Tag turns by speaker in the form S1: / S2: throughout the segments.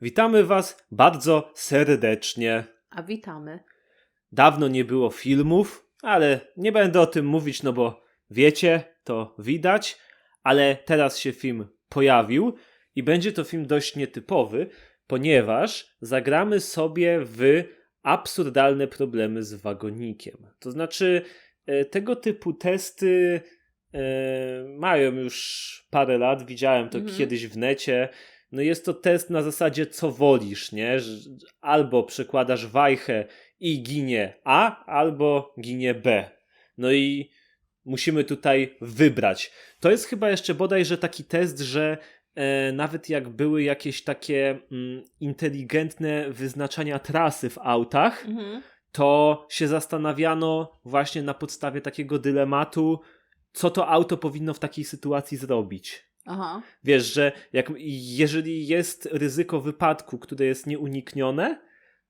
S1: Witamy Was bardzo serdecznie.
S2: A witamy.
S1: Dawno nie było filmów, ale nie będę o tym mówić, no bo wiecie, to widać, ale teraz się film pojawił i będzie to film dość nietypowy, ponieważ zagramy sobie w absurdalne problemy z wagonikiem. To znaczy, e, tego typu testy e, mają już parę lat, widziałem to
S2: Mhm.
S1: kiedyś w necie. No jest to test na zasadzie co wolisz, nie? Albo przekładasz wajchę i ginie A, albo ginie B. No i musimy tutaj wybrać. To jest chyba jeszcze bodajże taki test, że e, nawet jak były jakieś takie mm, inteligentne wyznaczania trasy w autach,
S2: Mhm.
S1: to się zastanawiano właśnie na podstawie takiego dylematu, co to auto powinno w takiej sytuacji zrobić.
S2: Aha.
S1: Wiesz, że jak, jeżeli jest ryzyko wypadku, które jest nieuniknione,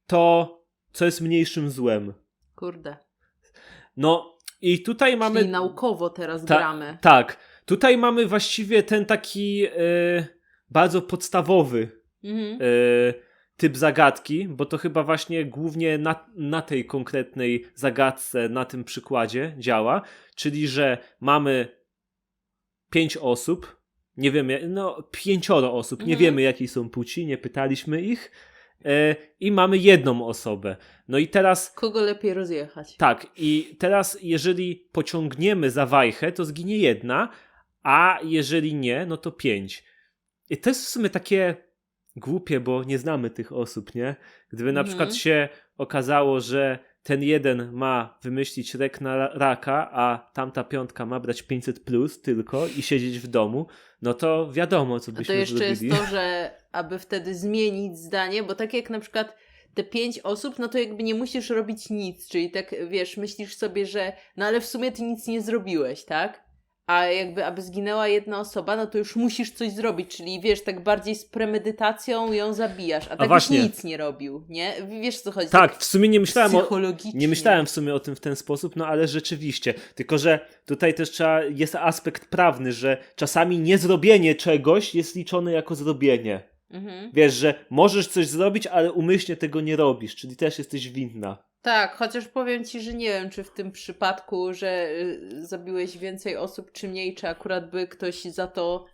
S1: to co jest mniejszym złem?
S2: Kurde.
S1: No i tutaj mamy.
S2: Czyli naukowo teraz
S1: Ta-
S2: gramy.
S1: Tak, tutaj mamy właściwie ten taki e, bardzo podstawowy
S2: Mhm.
S1: e, typ zagadki, bo to chyba właśnie głównie na, na tej konkretnej zagadce, na tym przykładzie działa, czyli że mamy pięć osób, nie wiemy, no pięcioro osób, nie
S2: Mhm.
S1: wiemy jakiej są płci, nie pytaliśmy ich e, i mamy jedną osobę. No i teraz
S2: Kogo lepiej rozjechać?
S1: tak, i teraz jeżeli pociągniemy za wajchę, to zginie jedna, a jeżeli nie, no to pięć. I to jest w sumie takie głupie, bo nie znamy tych osób, nie? Gdyby na
S2: Mhm.
S1: przykład się okazało, że ten jeden ma wymyślić lek na ra- raka, a tamta piątka ma brać 500 plus tylko i siedzieć w domu, no to wiadomo, co byśmy
S2: to jeszcze
S1: zrobili.
S2: jest to, że aby wtedy zmienić zdanie, bo tak jak na przykład te pięć osób, no to jakby nie musisz robić nic, czyli tak wiesz, myślisz sobie, że no ale w sumie ty nic nie zrobiłeś, tak? A jakby aby zginęła jedna osoba, no to już musisz coś zrobić, czyli wiesz, tak bardziej z premedytacją ją zabijasz, a tak już nic nie robił, nie? Wiesz co chodzi?
S1: Tak, w sumie nie myślałem o. Nie myślałem w sumie o tym w ten sposób, no ale rzeczywiście. Tylko, że tutaj też trzeba, jest aspekt prawny, że czasami niezrobienie czegoś jest liczone jako zrobienie.
S2: Mhm.
S1: Wiesz, że możesz coś zrobić, ale umyślnie tego nie robisz, czyli też jesteś winna.
S2: Tak, chociaż powiem ci, że nie wiem, czy w tym przypadku, że y, zabiłeś więcej osób, czy mniej, czy akurat by ktoś za to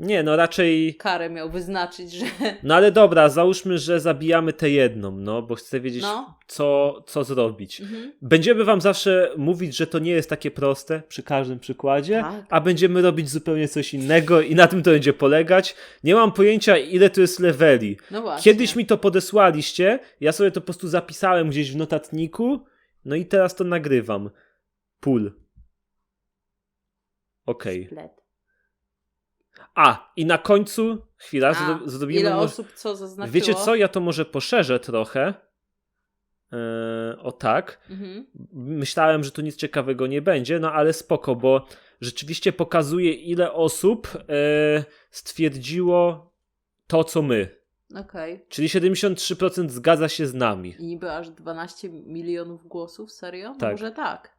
S1: Nie, no raczej.
S2: karę miał wyznaczyć, że.
S1: No ale dobra, załóżmy, że zabijamy tę jedną, no, bo chcę wiedzieć,
S2: No.
S1: co, co zrobić.
S2: Mhm.
S1: Będziemy wam zawsze mówić, że to nie jest takie proste przy każdym przykładzie,
S2: Tak.
S1: a będziemy robić zupełnie coś innego i na tym to będzie polegać. Nie mam pojęcia, ile tu jest leveli.
S2: No właśnie.
S1: Kiedyś mi to podesłaliście, ja sobie to po prostu zapisałem gdzieś w notatniku, no i teraz to nagrywam. Pól. Okej.
S2: Splet.
S1: A, i na końcu, chwila,
S2: A,
S1: zro- zrobimy...
S2: Ile
S1: może-
S2: osób co zaznaczyło?
S1: Wiecie co, ja to może poszerzę trochę. Eee, o tak.
S2: Mhm.
S1: Myślałem, że tu nic ciekawego nie będzie, no ale spoko, bo rzeczywiście pokazuje, ile osób e, stwierdziło to, co my.
S2: Okej.
S1: Czyli 73% zgadza się z nami.
S2: I niby aż 12 milionów głosów? Serio? No
S1: Tak.
S2: Może tak.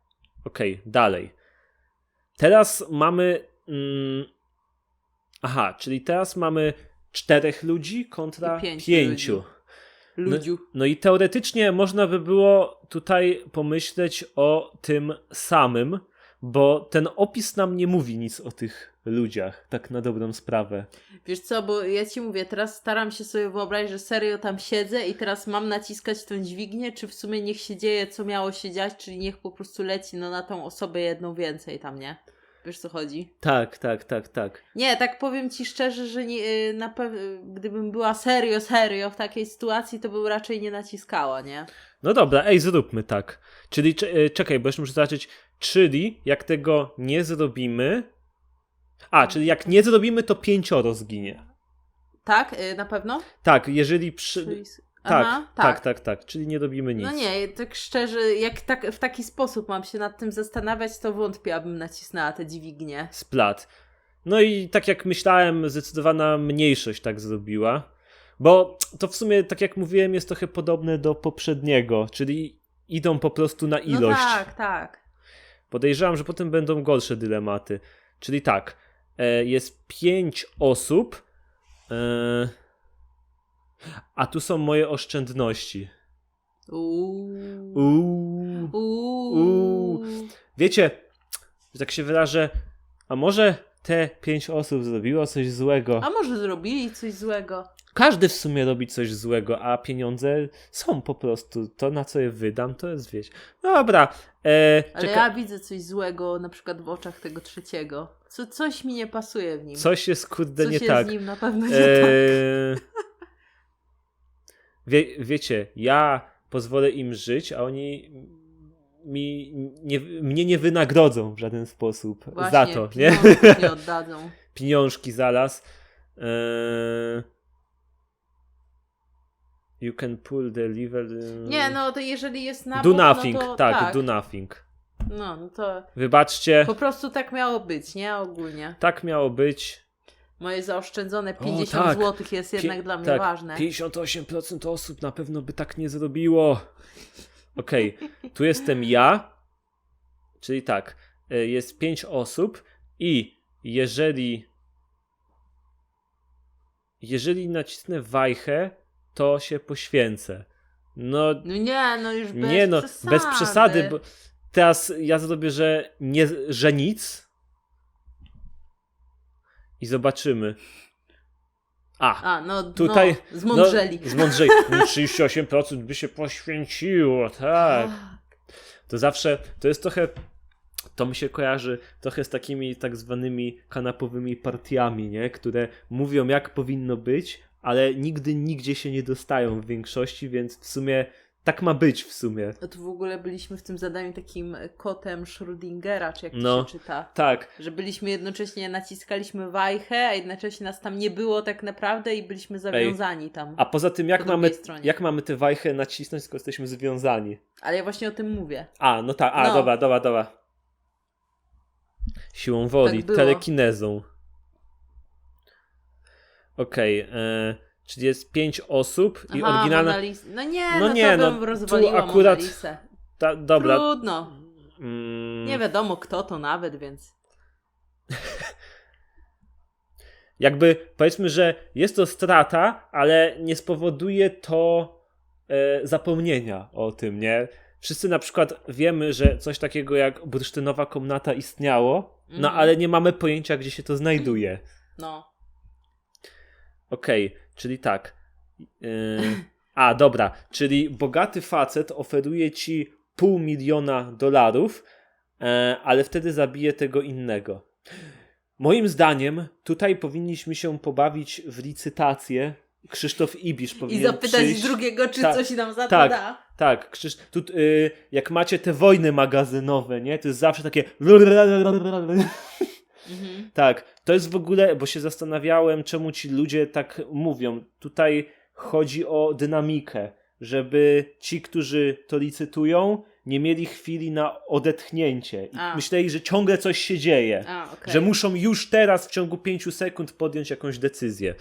S1: Okej, dalej. Teraz mamy. Mm, aha, czyli teraz mamy czterech ludzi kontra
S2: pięciu
S1: pięciu.
S2: Ludziu.
S1: No i teoretycznie można by było tutaj pomyśleć o tym samym, bo ten opis nam nie mówi nic o tych ludziach, tak na dobrą sprawę.
S2: Wiesz co, bo ja ci mówię, teraz staram się sobie wyobrazić, że serio tam siedzę i teraz mam naciskać tą dźwignię, czy w sumie niech się dzieje, co miało się dziać, czyli niech po prostu leci no, na tą osobę jedną więcej tam, nie? Wiesz co chodzi?
S1: Tak, tak, tak, tak.
S2: Nie, tak powiem ci szczerze, że nie, y, na pew- gdybym była serio, serio w takiej sytuacji, to bym raczej nie naciskała, nie?
S1: No dobra, ej, zróbmy tak. Czyli e, czekaj, bo jeszcze muszę zobaczyć. Czyli jak tego nie zrobimy. A, czyli jak nie zrobimy, to pięcioro zginie.
S2: Tak, y, na pewno?
S1: Tak, jeżeli przy.
S2: Czyli...
S1: Tak,
S2: Aha,
S1: tak, tak, tak, czyli nie robimy nic.
S2: No nie, tak szczerze, jak tak, w taki sposób mam się nad tym zastanawiać, to wątpię, abym nacisnęła tę dźwignię.
S1: Splat. No i tak jak myślałem, zdecydowana mniejszość tak zrobiła. Bo to w sumie, tak jak mówiłem, jest trochę podobne do poprzedniego, czyli idą po prostu na ilość.
S2: No tak, tak.
S1: Podejrzewam, że potem będą gorsze dylematy. Czyli tak, e, jest pięć osób. E, a tu są moje oszczędności.
S2: Uuu.
S1: Uuu.
S2: Uuu.
S1: Wiecie, że tak się wyrażę, a może te pięć osób zrobiło coś złego?
S2: A może zrobili coś złego?
S1: Każdy w sumie robi coś złego, a pieniądze są po prostu. To, na co je wydam, to jest wieś. Dobra. E,
S2: Ale
S1: czeka-
S2: ja widzę coś złego na przykład w oczach tego trzeciego. Co, coś mi nie pasuje w nim.
S1: Coś jest kurde
S2: coś
S1: nie
S2: jest
S1: tak.
S2: z nim na pewno nie tak.
S1: Wie, wiecie, ja pozwolę im żyć, a oni mi, nie, mnie nie wynagrodzą w żaden sposób
S2: Właśnie,
S1: za to, nie?
S2: nie oddadzą.
S1: Pieniążki zaraz. E, you can pull the lever. e,
S2: Nie, no to jeżeli jest na
S1: Do
S2: bok,
S1: nothing,
S2: no to,
S1: tak, do nothing.
S2: No, no to
S1: Wybaczcie,
S2: po prostu tak miało być, nie? Ogólnie.
S1: tak miało być.
S2: Moje zaoszczędzone 50
S1: tak.
S2: zł jest jednak dla mnie
S1: tak,
S2: ważne.
S1: 58% osób na pewno by tak nie zrobiło. Okej, tu jestem ja, czyli tak, y, jest 5 osób i jeżeli jeżeli nacisnę wajchę, to się poświęcę. No
S2: No nie, no już bez
S1: nie no,
S2: przesady.
S1: bez przesady, bo teraz ja zrobię, że nie, że nic i zobaczymy. A,
S2: A, no,
S1: Tutaj,
S2: no, zmądrzeli.
S1: no, zmądrzeli. No, 38% by się poświęciło, tak. To zawsze, to jest trochę, to mi się kojarzy trochę z takimi tak zwanymi kanapowymi partiami, nie? Które mówią jak powinno być, ale nigdy nigdzie się nie dostają w większości, więc w sumie tak ma być w sumie.
S2: No to w ogóle byliśmy w tym zadaniu takim kotem Schrödingera, czy jak to
S1: no,
S2: się czyta.
S1: Tak.
S2: Że byliśmy jednocześnie, naciskaliśmy wajchę, a jednocześnie nas tam nie było tak naprawdę i byliśmy zawiązani Ej. tam.
S1: A poza tym, jak
S2: po
S1: mamy, jak mamy tę wajchę nacisnąć, skoro jesteśmy związani?
S2: Ale ja właśnie o tym mówię.
S1: A, no tak, a,
S2: no.
S1: dobra, dobra, dobra. Siłą woli,
S2: tak
S1: telekinezą. Okej, okay, 35 osób i
S2: Aha,
S1: oryginalna.
S2: Monalisa. No nie,
S1: no,
S2: no
S1: nie,
S2: to
S1: no, tu akurat. Ta, dobra.
S2: Trudno.
S1: Mm.
S2: Nie wiadomo kto to nawet, więc.
S1: Jakby powiedzmy, że jest to strata, ale nie spowoduje to e, zapomnienia o tym, nie? Wszyscy na przykład wiemy, że coś takiego jak bursztynowa komnata istniało, mm. no
S2: mhm.
S1: ale nie mamy pojęcia, gdzie się to znajduje.
S2: No.
S1: Okej, okay czyli tak. Yy, a, dobra, czyli bogaty facet oferuje ci pół miliona dolarów, e, ale wtedy zabije tego innego. Moim zdaniem tutaj powinniśmy się pobawić w licytację. Krzysztof Ibisz
S2: I
S1: powinien
S2: zapytać
S1: przyjść.
S2: drugiego, czy
S1: Tak,
S2: coś nam za to
S1: tak.
S2: da.
S1: Tak, Krzysz... tu, y, jak macie te wojny magazynowe, nie? To jest zawsze takie...
S2: Mhm.
S1: Tak, to jest w ogóle, bo się zastanawiałem, czemu ci ludzie tak mówią. Tutaj chodzi o dynamikę, żeby ci, którzy to licytują, nie mieli chwili na odetchnięcie. I
S2: A.
S1: myśleli, że ciągle coś się dzieje.
S2: A, okej.
S1: Że muszą już teraz w ciągu pięciu sekund podjąć jakąś decyzję.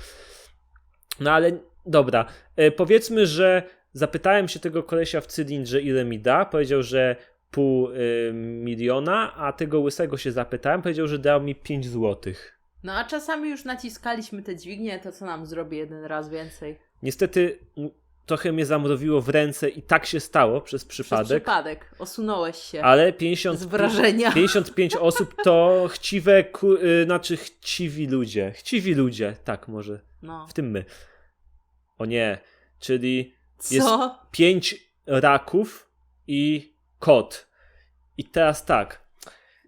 S1: No ale dobra, e, powiedzmy, że zapytałem się tego kolesia w cylindrze, ile mi da. Powiedział, że pół y, miliona, a tego łysego się zapytałem, powiedział, że dał mi 5 złotych.
S2: No a czasami już naciskaliśmy te dźwignie, to co nam zrobi jeden raz więcej?
S1: Niestety trochę mnie zamrowiło w ręce i tak się stało przez
S2: Przez
S1: przypadek,
S2: przypadek. Osunąłeś się
S1: ale 50,
S2: z wrażenia.
S1: 55 osób to chciwe, y, znaczy chciwi ludzie. Chciwi ludzie, tak może,
S2: No.
S1: w tym my. O nie, czyli jest
S2: Co?
S1: 5 raków i kot. I teraz tak,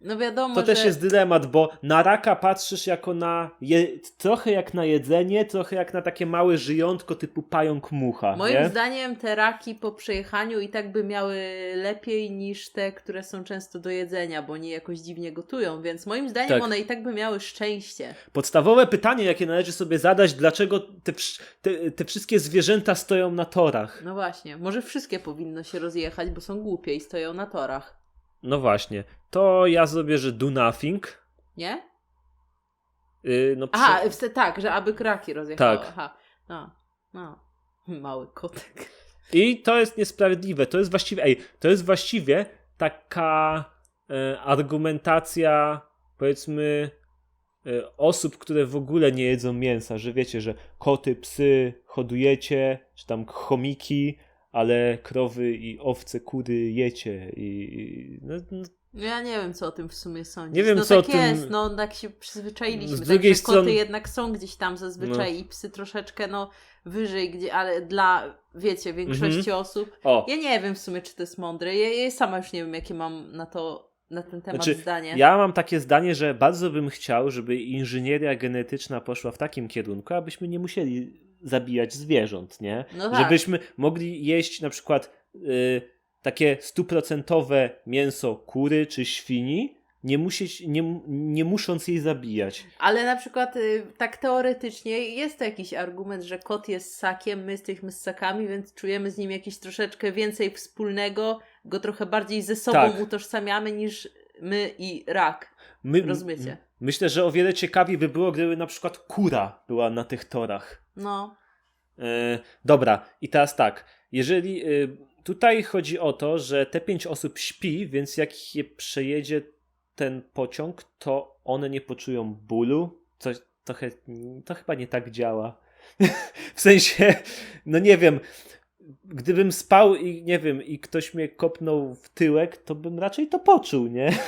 S2: No wiadomo,
S1: To
S2: że...
S1: też jest dylemat, bo na raka patrzysz jako na. Je, trochę jak na jedzenie, trochę jak na takie małe żyjątko typu pająk mucha.
S2: Moim
S1: nie?
S2: zdaniem te raki po przejechaniu i tak by miały lepiej niż te, które są często do jedzenia, bo nie jakoś dziwnie gotują, więc moim zdaniem
S1: Tak.
S2: one i tak by miały szczęście.
S1: Podstawowe pytanie, jakie należy sobie zadać, dlaczego te, te, te wszystkie zwierzęta stoją na torach?
S2: No właśnie, może wszystkie powinno się rozjechać, bo są głupie i stoją na torach.
S1: No właśnie, to ja zrobię, że do nothing.
S2: Nie?
S1: Yy, no przy-
S2: Aha, tak, że aby kraki rozjechały.
S1: Tak.
S2: Aha, no, no. Mały kotek.
S1: I to jest niesprawiedliwe. To jest właściwie, ej, to jest właściwie taka e, argumentacja, powiedzmy, e, osób, które w ogóle nie jedzą mięsa, że wiecie, że koty, psy hodujecie, czy tam chomiki, ale krowy i owce, kury jecie i no, no,
S2: No ja nie wiem, co o tym w sumie sądzić.
S1: Nie wiem,
S2: no
S1: co o
S2: tak
S1: tym-
S2: jest, no tak się przyzwyczailiśmy.
S1: Z
S2: tak,
S1: drugiej
S2: koty
S1: strony-
S2: jednak są gdzieś tam zazwyczaj i psy troszeczkę, no, wyżej, gdzie, ale dla, wiecie, większości
S1: Mhm.
S2: osób.
S1: o,
S2: Ja nie wiem w sumie, czy to jest mądre. Ja, ja sama już nie wiem, jakie mam na to, na ten temat
S1: Znaczy,
S2: zdanie.
S1: Ja mam takie zdanie, że bardzo bym chciał, żeby inżynieria genetyczna poszła w takim kierunku, abyśmy nie musieli zabijać zwierząt, nie?
S2: No tak.
S1: Żebyśmy mogli jeść na przykład y, takie stuprocentowe mięso kury czy świni, nie, musieć, nie, nie musząc jej zabijać.
S2: Ale na przykład y, tak teoretycznie jest to jakiś argument, że kot jest ssakiem, my jesteśmy ssakami, więc czujemy z nim jakieś troszeczkę więcej wspólnego, go trochę bardziej ze sobą
S1: Tak.
S2: utożsamiamy niż my i rak.
S1: My,
S2: Rozumiecie?
S1: Myślę, że o wiele ciekawiej by było, gdyby na przykład kura była na tych torach.
S2: No,
S1: E, dobra, i teraz tak. Jeżeli e, tutaj chodzi o to, że te pięć osób śpi, więc jak je przejedzie ten pociąg, to one nie poczują bólu. Coś trochę, to chyba nie tak działa. w sensie, no nie wiem. Gdybym spał i nie wiem, i ktoś mnie kopnął w tyłek, to bym raczej to poczuł, nie?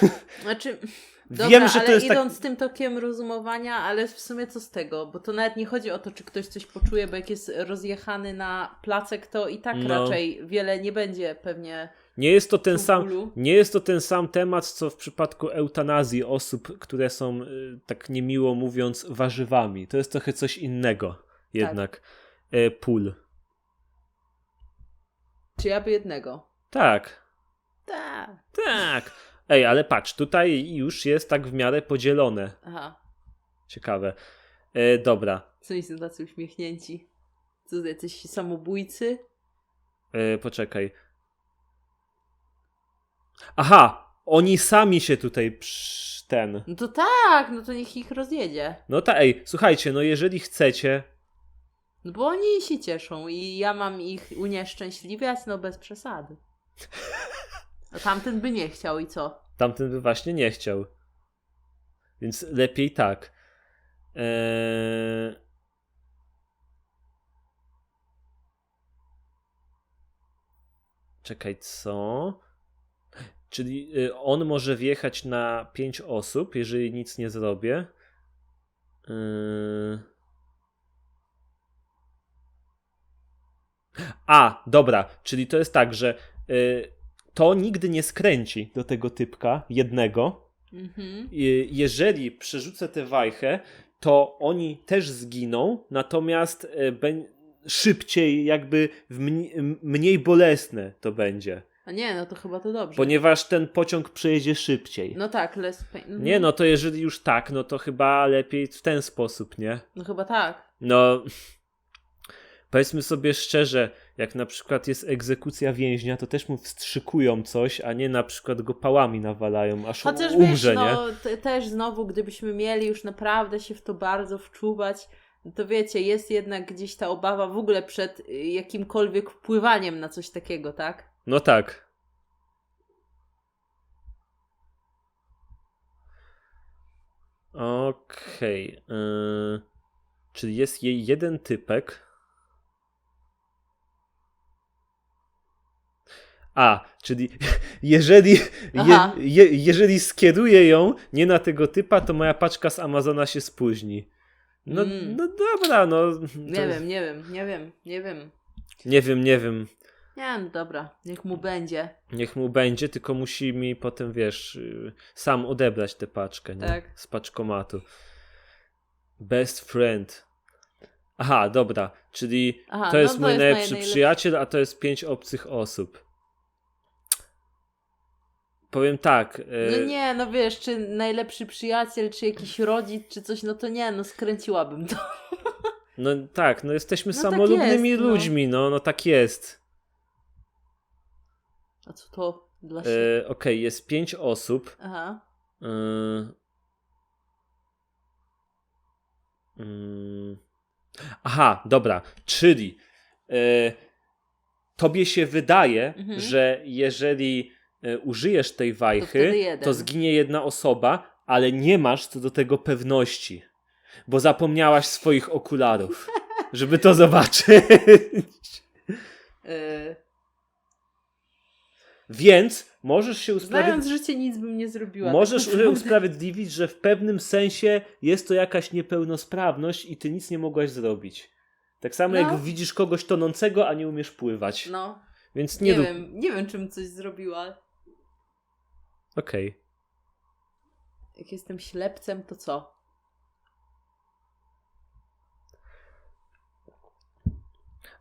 S2: znaczy...
S1: Wiem,
S2: Dobra,
S1: że
S2: ale
S1: to jest tak.
S2: idąc tym tokiem rozumowania, ale w sumie co z tego? Bo to nawet nie chodzi o to, czy ktoś coś poczuje, bo jak jest rozjechany na placek, to i tak
S1: No.
S2: raczej wiele nie będzie pewnie
S1: Nie jest to ten sam. Nie jest to ten sam temat, co w przypadku eutanazji osób, które są, y, tak niemiło mówiąc, warzywami. To jest trochę coś innego jednak. E, Pól.
S2: Czy ja by jednego?
S1: Tak,
S2: Tak.
S1: tak. Ej, ale patrz, tutaj już jest tak w miarę podzielone.
S2: Aha.
S1: Ciekawe. E, dobra,
S2: Co oni są tacy uśmiechnięci? Co, jacyś samobójcy?
S1: e, poczekaj. Aha, oni sami się tutaj ten.
S2: No to tak, no to niech ich rozjedzie.
S1: No ta, ej, słuchajcie, no jeżeli chcecie,
S2: No bo oni się cieszą i ja mam ich unieszczęśliwiać, no bez przesady. A tamten by nie chciał i co?
S1: Tamten by właśnie nie chciał. Więc lepiej tak. Eee... Czekaj, co? Czyli y, on może wjechać na 5 osób, jeżeli nic nie zrobię. Eee... A, dobra, czyli to jest tak, że y, to nigdy nie skręci do tego typka jednego.
S2: Mhm.
S1: I Jeżeli przerzucę tę wajchę, to oni też zginą, natomiast bę- szybciej, jakby w mni- m- mniej bolesne to będzie.
S2: A nie, no to chyba to dobrze.
S1: Ponieważ ten pociąg przejedzie szybciej.
S2: No tak, less pain. Mhm.
S1: Nie, no to jeżeli już tak, no to chyba lepiej w ten sposób, nie?
S2: No chyba tak.
S1: No, powiedzmy sobie szczerze, jak na przykład jest egzekucja więźnia, to też mu wstrzykują coś, a nie na przykład go pałami nawalają, aż
S2: Chociaż
S1: umrze,
S2: wiesz,
S1: nie?
S2: no te, też znowu, gdybyśmy mieli już naprawdę się w to bardzo wczuwać, to wiecie, jest jednak gdzieś ta obawa w ogóle przed y, jakimkolwiek wpływaniem na coś takiego, tak?
S1: No tak. Okej. yy, czyli jest jej jeden typek. A, czyli jeżeli, je, je, jeżeli skieruję ją nie na tego typa, to moja paczka z Amazona się spóźni. No,
S2: Mm.
S1: no dobra, no.
S2: Nie
S1: to-
S2: wiem, nie wiem, nie wiem, nie wiem.
S1: Nie wiem, nie wiem.
S2: Nie, no dobra, niech mu będzie.
S1: Niech mu będzie, tylko musi mi potem, wiesz, y, sam odebrać tę paczkę, nie?
S2: Tak.
S1: Z paczkomatu. Best friend. Aha, dobra, czyli
S2: Aha,
S1: to jest
S2: no
S1: mój najlepszy
S2: najlepszy.
S1: przyjaciel, a to jest pięć obcych osób. Powiem tak.
S2: No nie, no wiesz, czy najlepszy przyjaciel, czy jakiś rodzic, czy coś, no to nie, no skręciłabym to.
S1: No tak, no jesteśmy
S2: No tak
S1: samolubnymi
S2: jest, no.
S1: ludźmi, no, no tak jest.
S2: A co to dla
S1: Y,
S2: siebie?
S1: Okej, jest pięć osób.
S2: Aha.
S1: Yy. Mm. Aha, dobra, czyli e, tobie się wydaje,
S2: Mhm.
S1: że jeżeli e, użyjesz tej
S2: To
S1: wajchy,
S2: jeden.
S1: to zginie jedna osoba, ale nie masz co do tego pewności, bo zapomniałaś swoich okularów, żeby to zobaczyć.
S2: Yy,
S1: Więc możesz się usprawiedliwić.
S2: znając życie, nic bym nie zrobiła.
S1: Możesz
S2: tak naprawdę.
S1: usprawiedliwić, że w pewnym sensie jest to jakaś niepełnosprawność i ty nic nie mogłaś zrobić. Tak samo
S2: No.
S1: jak widzisz kogoś tonącego, a nie umiesz pływać.
S2: No,
S1: Więc nie,
S2: nie,
S1: rób.
S2: wiem, nie wiem, czym coś zrobiła.
S1: Okej.
S2: Jak jestem ślepcem, to co?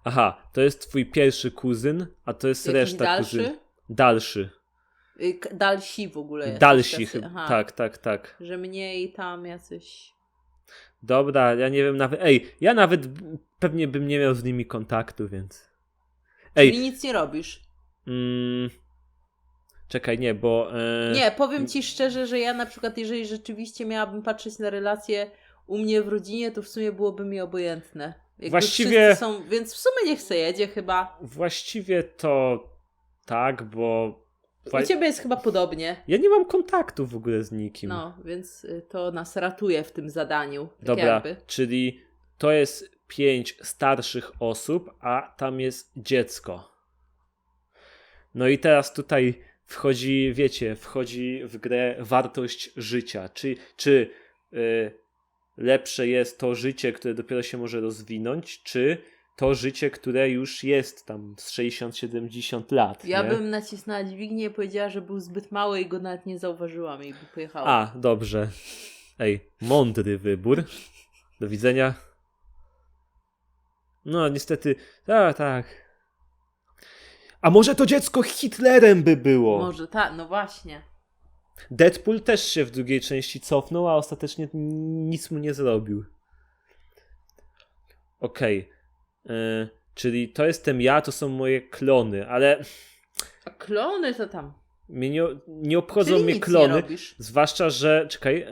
S1: Aha, to jest twój pierwszy kuzyn, a to jest
S2: Jakiś
S1: reszta
S2: dalszy?
S1: kuzyn. Dalszy.
S2: Y, Dalsi w ogóle.
S1: Dalsi chyba. Tak, tak, tak.
S2: Że mniej tam jacyś.
S1: Dobra, ja nie wiem nawet. Ej, ja nawet pewnie bym nie miał z nimi kontaktu, więc.
S2: Czyli
S1: Ej,
S2: nic nie robisz.
S1: mm, czekaj, nie, bo. E...
S2: Nie, powiem ci szczerze, że ja na przykład, jeżeli rzeczywiście miałabym patrzeć na relacje u mnie w rodzinie, to w sumie byłoby mi obojętne. Jakby
S1: Właściwie-
S2: Są, więc w sumie niech se jedzie chyba.
S1: Właściwie to tak, bo.
S2: U ciebie jest chyba podobnie.
S1: Ja nie mam kontaktu w ogóle z nikim.
S2: No, więc y, to nas ratuje w tym zadaniu. Tak
S1: Dobra,
S2: jakby.
S1: czyli to jest pięć starszych osób, a tam jest dziecko. No i teraz tutaj wchodzi, wiecie, wchodzi w grę wartość życia. Czy, czy y, lepsze jest to życie, które dopiero się może rozwinąć, czy to życie, które już jest tam z 60-70 lat.
S2: Ja
S1: nie?
S2: bym nacisnęła dźwignię i powiedziała, że był zbyt mały i go nawet nie zauważyłam i by pojechała.
S1: A, dobrze. Ej, mądry wybór. Do widzenia. No, niestety. Tak, tak. A może to dziecko Hitlerem by było?
S2: Może tak, no właśnie.
S1: Deadpool też się w drugiej części cofnął, a ostatecznie nic mu nie zrobił. Okej. E, Czyli to jestem ja, to są moje klony, ale
S2: A klony to tam.
S1: mnie nie, nie obchodzą
S2: Czyli
S1: mnie klony. Zwłaszcza, że. Czekaj. e,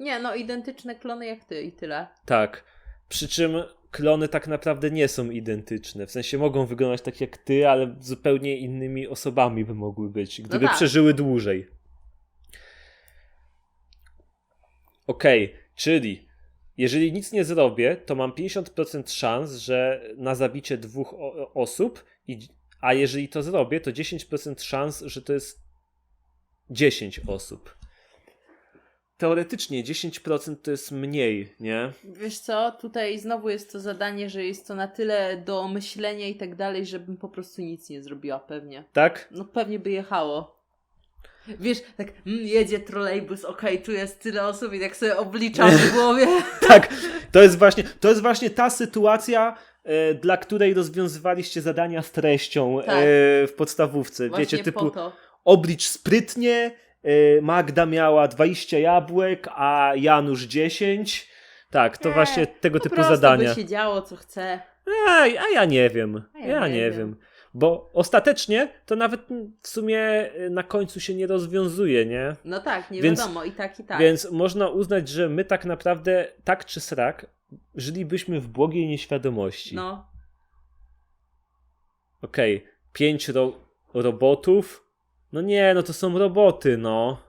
S2: Nie, no identyczne klony jak ty i tyle.
S1: Tak. Przy czym klony tak naprawdę nie są identyczne. W sensie mogą wyglądać tak jak ty, ale zupełnie innymi osobami by mogły być, gdyby
S2: tak.
S1: przeżyły dłużej. Okej, czyli jeżeli nic nie zrobię, to mam 50% szans, że na zabicie dwóch osób, i, a jeżeli to zrobię, to 10% szans, że to jest 10 osób. Teoretycznie 10% to jest mniej, nie?
S2: Wiesz co, tutaj znowu jest to zadanie, że jest to na tyle do myślenia i tak dalej, żebym po prostu nic nie zrobiła pewnie.
S1: Tak?
S2: No pewnie by jechało. Wiesz, tak mm, jedzie trolejbus, okej, tu jest tyle osób i tak sobie obliczam w głowie.
S1: Tak, to jest właśnie, to jest właśnie ta sytuacja, e, dla której rozwiązywaliście zadania z treścią
S2: Tak.
S1: e, w podstawówce.
S2: Właśnie
S1: Wiecie, typu oblicz sprytnie, e, Magda miała 20 jabłek, a Janusz 10. Tak, to
S2: Nie,
S1: właśnie tego
S2: Po
S1: typu zadania.
S2: by się działo, co chce.
S1: A, a ja nie wiem.
S2: A
S1: Ja,
S2: ja
S1: nie,
S2: nie
S1: wiem.
S2: wiem.
S1: Bo ostatecznie to nawet w sumie e, na końcu się nie rozwiązuje, nie?
S2: No tak, nie
S1: Więc-
S2: wiadomo, i tak, i tak.
S1: Więc można uznać, że my tak naprawdę, tak czy srak, żylibyśmy w błogiej nieświadomości.
S2: No,
S1: Okej, pięć ro- robotów. No nie, no to są roboty, no.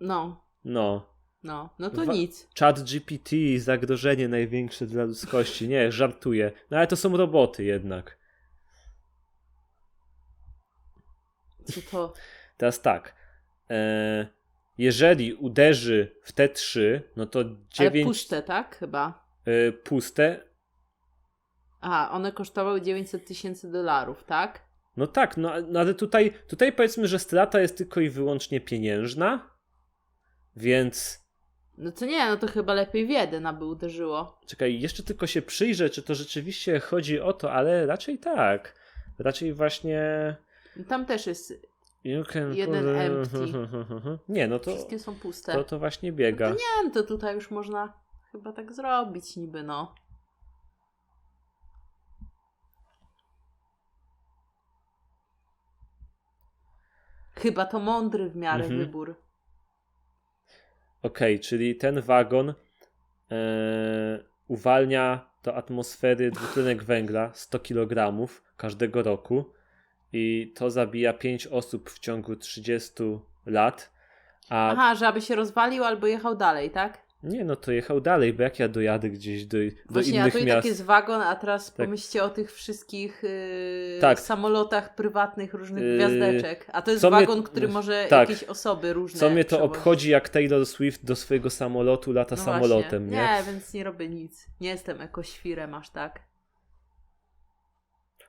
S2: no,
S1: No.
S2: no, no to
S1: Wa-
S2: nic.
S1: Chat GPT, zagrożenie największe dla ludzkości. Nie, żartuję. No ale to są roboty jednak.
S2: Co to?
S1: Teraz tak. E, jeżeli uderzy w te trzy, no to
S2: Ale
S1: dziewięć
S2: puste, tak? Chyba.
S1: e, puste.
S2: Aha, one kosztowały 900 tysięcy dolarów, tak?
S1: No tak, no, no ale tutaj, tutaj powiedzmy, że strata jest tylko i wyłącznie pieniężna. Więc
S2: No to nie, no to chyba lepiej w jeden, aby uderzyło.
S1: czekaj, jeszcze tylko się przyjrzę, czy to rzeczywiście chodzi o to, ale raczej tak. Raczej właśnie.
S2: Tam też jest,
S1: can
S2: Jeden empty.
S1: Nie, no to,
S2: wszystkie są puste.
S1: to, to właśnie biega.
S2: No nie, no to tutaj już można chyba tak zrobić niby, no. Chyba to mądry w miarę
S1: Mhm.
S2: wybór.
S1: Okej, czyli ten wagon e, uwalnia do atmosfery dwutlenek węgla 100 kg każdego roku i to zabija 5 osób w ciągu 30 lat. A
S2: Aha, że aby się rozwalił albo jechał dalej, tak?
S1: Nie, no to jechał dalej, bo jak ja dojadę gdzieś do, do
S2: Właśnie, a
S1: innych
S2: to i
S1: miast.
S2: tak jest wagon, a teraz
S1: Tak.
S2: pomyślcie o tych wszystkich yy,
S1: Tak.
S2: samolotach prywatnych różnych
S1: Yy,
S2: gwiazdeczek. A to jest
S1: co mnie-
S2: wagon, który może
S1: tak.
S2: jakieś osoby różne
S1: Co mnie to obchodzi, jak Taylor Swift do swojego samolotu lata
S2: No
S1: samolotem, nie?
S2: Nie, więc nie robię nic. Nie jestem ekoświrem aż tak.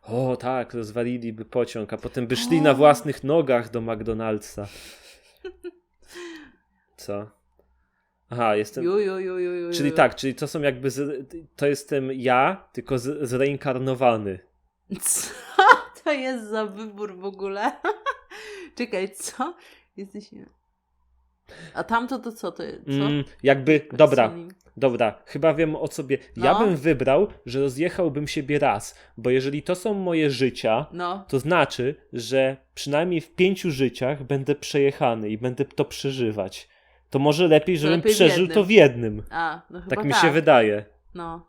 S1: O tak, rozwaliliby pociąg, a potem by szli
S2: O.
S1: na własnych nogach do McDonald'sa. Co? Aha, jestem...
S2: Ju, ju, ju, ju, ju,
S1: Czyli tak, czyli to są jakby... Z... To jestem ja, tylko z... zreinkarnowany.
S2: Co to jest za wybór w ogóle? Czekaj, co? Jesteś... A tamto to co to jest? Co?
S1: Mm, jakby... Dobra. Dobra, chyba wiem o sobie. Ja
S2: No.
S1: bym wybrał, że rozjechałbym siebie raz, bo jeżeli to są moje życia,
S2: No,
S1: to znaczy, że przynajmniej w pięciu życiach będę przejechany i będę to przeżywać. To może lepiej, żebym
S2: lepiej
S1: przeżył to w jednym.
S2: a, no chyba
S1: Tak mi się wydaje.
S2: No.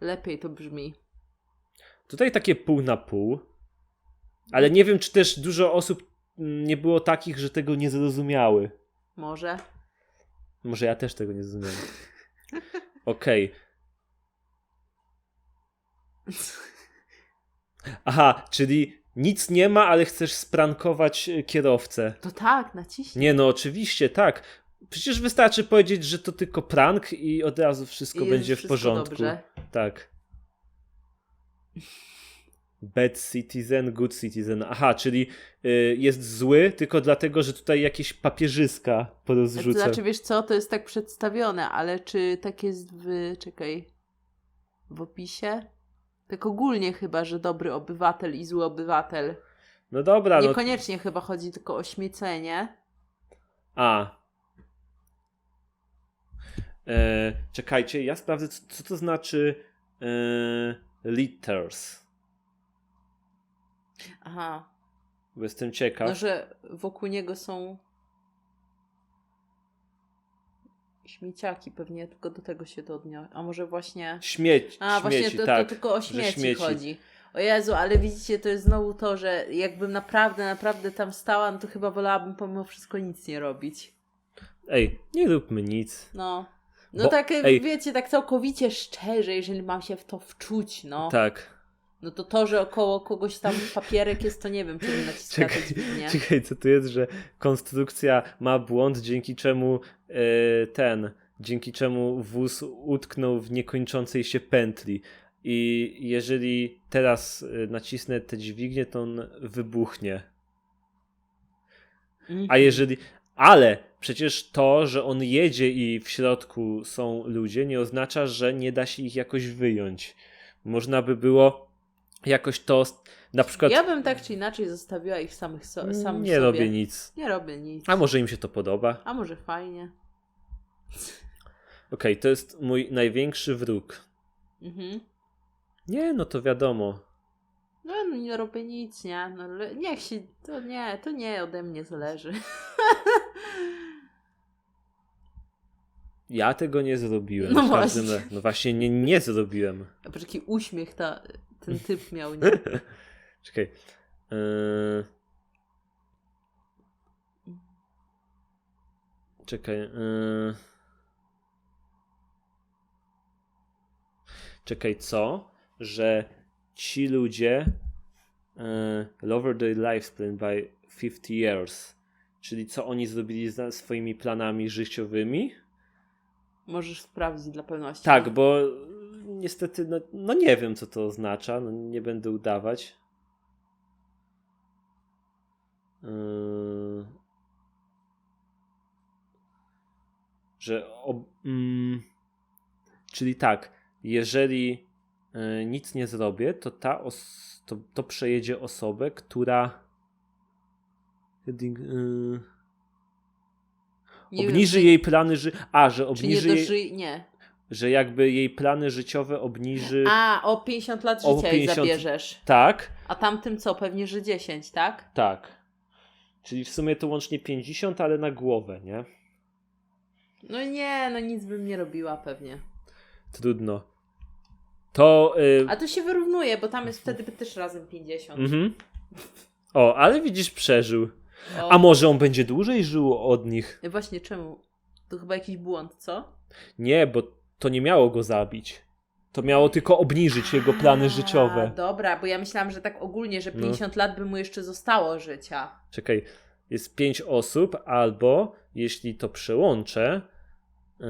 S2: Lepiej to brzmi.
S1: Tutaj takie pół na pół, ale nie wiem, czy też dużo osób mm, nie było takich, że tego nie zrozumiały.
S2: Może.
S1: Może ja też tego nie zrozumiałem. Okej. Aha, czyli nic nie ma, ale chcesz sprankować e, kierowcę.
S2: To tak, naciśnij.
S1: Nie no, oczywiście, tak. Przecież wystarczy powiedzieć, że to tylko prank i od razu wszystko
S2: I
S1: będzie
S2: jest
S1: w
S2: wszystko
S1: porządku.
S2: Dobrze.
S1: Tak. Bad citizen, good citizen. Aha, czyli y, jest zły tylko dlatego, że tutaj jakieś papierzyska
S2: To
S1: porozrzuca.
S2: znaczy, wiesz co, to jest tak przedstawione, ale czy tak jest w... Czekaj. W opisie? Tak ogólnie chyba, że dobry obywatel i zły obywatel.
S1: No dobra, no.
S2: Niekoniecznie chyba chodzi tylko o śmiecenie.
S1: A. E, czekajcie, ja sprawdzę, co, co to znaczy e, liters.
S2: Aha.
S1: Bo jestem ciekaw.
S2: No, że wokół niego są śmieciaki pewnie, tylko do tego się to odniosło. A może właśnie...
S1: Śmieć,
S2: A,
S1: śmieci,
S2: właśnie to,
S1: tak.
S2: to tylko o śmieci,
S1: śmieci.
S2: chodzi. O Jezu, ale widzicie, to jest znowu to, że jakbym naprawdę, naprawdę tam stała, no to chyba wolałabym pomimo wszystko nic nie robić.
S1: Ej, nie róbmy nic.
S2: No. No
S1: Bo-
S2: tak,
S1: ej.
S2: wiecie, tak całkowicie szczerze, jeżeli mam się w to wczuć, no.
S1: Tak.
S2: No to to, że około kogoś tam papierek jest, to nie wiem, czy naciska
S1: Czekaj. Czekaj, co tu jest, że konstrukcja ma błąd, dzięki czemu e, ten, dzięki czemu wóz utknął w niekończącej się pętli. I jeżeli teraz e, nacisnę tę dźwignię, to on wybuchnie.
S2: Mhm.
S1: A jeżeli. Ale przecież to, że on jedzie i w środku są ludzie, nie oznacza, że nie da się ich jakoś wyjąć. Można by było jakoś to. Na przykład.
S2: Ja bym tak czy inaczej zostawiła ich samych so, sam
S1: nie
S2: sobie.
S1: robię nic.
S2: Nie robię nic.
S1: A może im się to podoba?
S2: A może fajnie.
S1: Okej, to jest mój największy wróg.
S2: Mhm.
S1: Nie, no to wiadomo.
S2: No, no nie robię nic, nie? No, niech się, to nie, to nie ode mnie zależy.
S1: Ja tego nie zrobiłem.
S2: No właśnie.
S1: No właśnie, nie, nie zrobiłem.
S2: A jaki uśmiech ta, ten typ miał, nie?
S1: Czekaj. Yy... Czekaj. Yy... Czekaj, co? Że ci ludzie yy, lower their lifespan by 50 years. Czyli co oni zrobili ze swoimi planami życiowymi?
S2: Możesz sprawdzić dla pewności.
S1: Tak, bo niestety, no, no nie wiem, co to oznacza. No, nie będę udawać. Yy... Że. Ob... Mm... Czyli tak, jeżeli yy, nic nie zrobię, to ta os... to, to przejedzie osobę, która. Yy...
S2: Wiem,
S1: obniży jej plany ży... A, że
S2: Czy nie
S1: obniży jej
S2: dożyj... Nie.
S1: Że jakby jej plany życiowe obniży.
S2: A, o 50 lat
S1: O
S2: życia jej
S1: 50
S2: zabierzesz.
S1: Tak,
S2: A tamtym co? Pewnie, że 10, tak?
S1: tak. Czyli w sumie to łącznie 50, ale na głowę, nie?
S2: No nie, no nic bym nie robiła pewnie.
S1: Trudno. To. Y...
S2: A to się wyrównuje, bo tam jest wtedy też razem 50.
S1: Mhm. O, ale widzisz, przeżył.
S2: O,
S1: A może on będzie dłużej żył od nich?
S2: Właśnie czemu? To chyba jakiś błąd, co?
S1: Nie, bo to nie miało go zabić. To miało tylko obniżyć jego plany
S2: A,
S1: życiowe.
S2: Dobra, bo ja myślałam, że tak ogólnie, że
S1: No.
S2: 50 lat by mu jeszcze zostało życia.
S1: Czekaj, jest pięć osób, albo jeśli to przełączę, yy,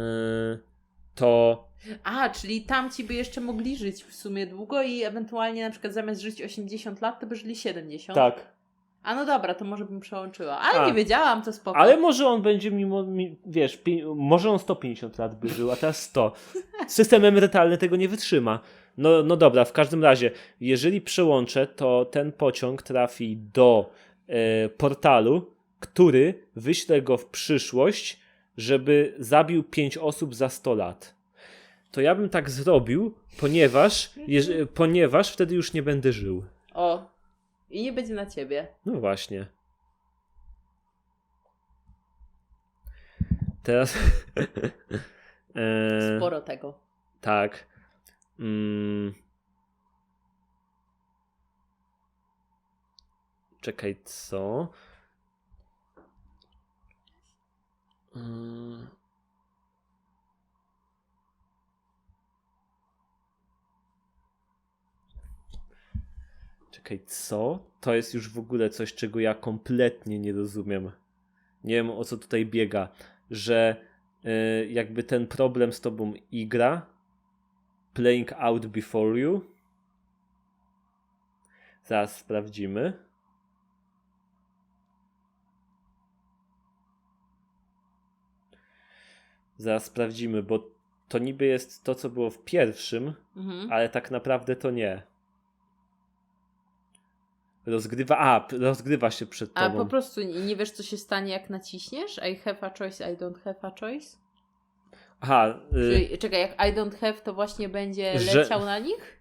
S1: to
S2: A, czyli tamci by jeszcze mogli żyć w sumie długo i ewentualnie na przykład zamiast żyć 80 lat, to by żyli 70.
S1: tak.
S2: A no dobra, to może bym przełączyła. Ale
S1: A.
S2: nie wiedziałam, to spoko.
S1: Ale może on będzie mimo, mi, wiesz, może on 150 lat by żył, a teraz 100. System emerytalny tego nie wytrzyma. No, no dobra, w każdym razie, jeżeli przełączę, to ten pociąg trafi do e, portalu, który wyśle go w przyszłość, żeby zabił 5 osób za 100 lat. To ja bym tak zrobił, ponieważ, ponieważ wtedy już nie będę żył.
S2: O. I nie będzie na ciebie.
S1: No właśnie. Teraz. e,
S2: Sporo tego.
S1: tak. Mm. Czekaj, co? Mm. Czekaj, co? To jest już w ogóle coś, czego ja kompletnie nie rozumiem. Nie wiem o co tutaj biega, że y, jakby ten problem z tobą igra, playing out before you. Zaraz sprawdzimy. Zaraz sprawdzimy, bo to niby jest to, co było w pierwszym,
S2: Mhm.
S1: ale tak naprawdę to nie. Rozgrywa, a, rozgrywa się przed
S2: A
S1: tobą.
S2: po prostu nie wiesz, co się stanie, jak naciśniesz? I have a choice, I don't have a choice?
S1: Aha, y,
S2: Czyli, czekaj, jak I don't have, to właśnie będzie
S1: Że-
S2: leciał na nich?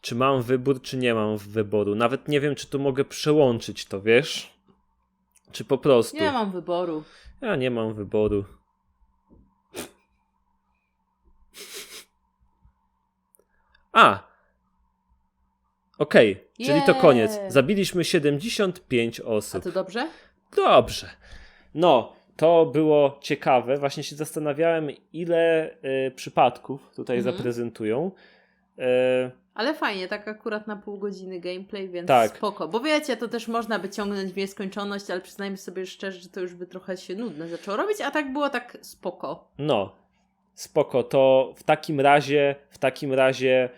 S1: czy mam wybór, czy nie mam wyboru. Nawet nie wiem, czy tu mogę przełączyć to, wiesz? Czy po prostu.
S2: Nie mam wyboru.
S1: Ja nie mam wyboru. A! Okej, czyli to koniec. Zabiliśmy 75
S2: A
S1: osób.
S2: to dobrze?
S1: Dobrze. No, to było ciekawe. Właśnie się zastanawiałem, ile y, przypadków tutaj
S2: Mhm.
S1: zaprezentują. Y,
S2: Ale fajnie, tak akurat na pół godziny gameplay, więc
S1: Tak.
S2: spoko. Bo wiecie, to też można by ciągnąć w nieskończoność, ale przyznajmy sobie szczerze, że to już by trochę się nudne zaczęło robić, a tak było tak spoko.
S1: no, spoko. To w takim razie, w takim razie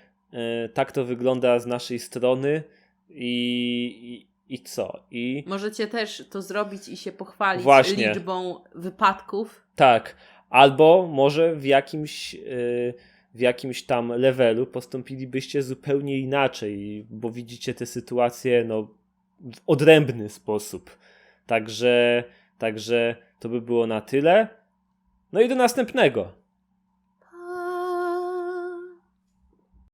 S1: tak to wygląda z naszej strony i, i, i co? I
S2: Możecie też to zrobić i się pochwalić
S1: Właśnie.
S2: liczbą wypadków.
S1: tak, albo może w jakimś, y, w jakimś tam levelu postąpilibyście zupełnie inaczej, bo widzicie tę sytuację no, w odrębny sposób. Także, także to by było na tyle. No i do następnego.